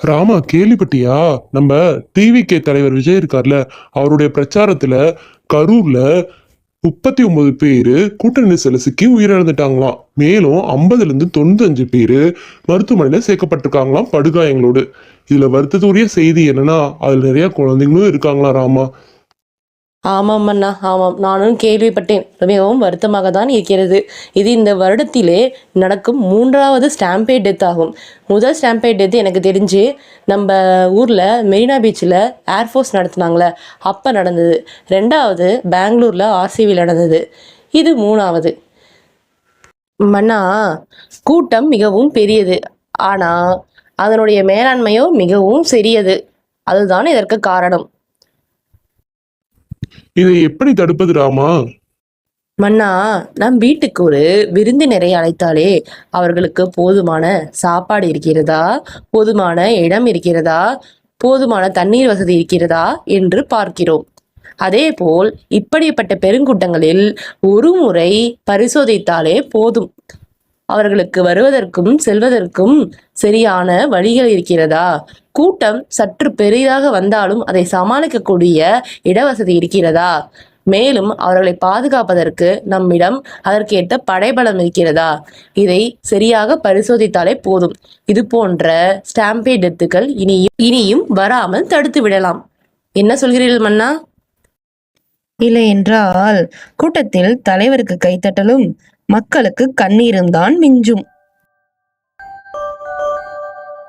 ராமா கேள்விப்பட்டியா? நம்ம டிவிகே தலைவர் விஜய் இருக்கார்ல அவருடைய பிரச்சாரத்துல கரூர்ல முப்பத்தி ஒன்பது பேரு கூட்ட நெரிசல சிக்கி உயிரிழந்துட்டாங்களாம். மேலும் ஐம்பதுல இருந்து தொண்ணூத்தஞ்சு பேரு மருத்துவமனையில சேர்க்கப்பட்டிருக்காங்களாம் படுகாயங்களோடு. இதுல வருத்தத்துக்குரிய செய்தி என்னன்னா அதுல நிறைய குழந்தைங்களும் இருக்காங்களாம் ராமா. ஆமாம் அண்ணா ஆமாம். நானும் கேள்விப்பட்டேன். மிகவும் வருத்தமாக தான் இருக்கிறது. இது இந்த வருடத்திலே நடக்கும் மூன்றாவது ஸ்டாம்பேட் டெத் ஆகும். முதல் ஸ்டாம்பேட் டெத் எனக்கு தெரிஞ்சு நம்ம ஊரில் மெரினா பீச்சில் ஏர்ஃபோர்ஸ் நடத்துனாங்களே. அப்போ நடந்தது. ரெண்டாவது பெங்களூரில் ஆர்சிவியில் நடந்தது. இது மூணாவது. மன்னா கூட்டம் மிகவும் பெரியது. ஆனால் அதனுடைய மேலாண்மையோ மிகவும் சிறியது. அதுதான் இதற்கு காரணம். இதை எப்படி தடுப்பது ராமா? மன்னா நம் வீட்டுக்கு ஒரு விருந்தினரை அழைத்தாலே அவர்களுக்கு போதுமான சாப்பாடு இருக்கிறதா? போதுமான இடம் இருக்கிறதா? போதுமான தண்ணீர் வசதி இருக்கிறதா? என்று பார்க்கிறோம். அதேபோல் இப்படிப்பட்ட பெருங்கூட்டங்களில் ஒரு முறை பரிசோதித்தாலே போதும். அவர்களுக்கு வருவதற்கும் செல்வதற்கும் சரியான வழிகள் இருக்கிறதா? கூட்டம் சற்று பெரிதாக வந்தாலும் அதை சமாளிக்கக்கூடிய இடவசதி இருக்கிறதா? மேலும் அவர்களை பாதுகாப்பதற்கு நம்மிடம் அதற்கேற்ற படைபலம் இருக்கிறதா? இதை சரியாக பரிசோதித்தாலே போதும். இது போன்ற ஸ்டாம்பே டெத்துக்கள் இனியும் இனியும் வராமல் தடுத்து விடலாம். என்ன சொல்கிறீர்கள் மன்னா? இல்லை என்றால் கூட்டத்தில் தலைவருக்கு கைத்தட்டலும் மக்களுக்கு கண்ணீரும் தான் மிஞ்சும்.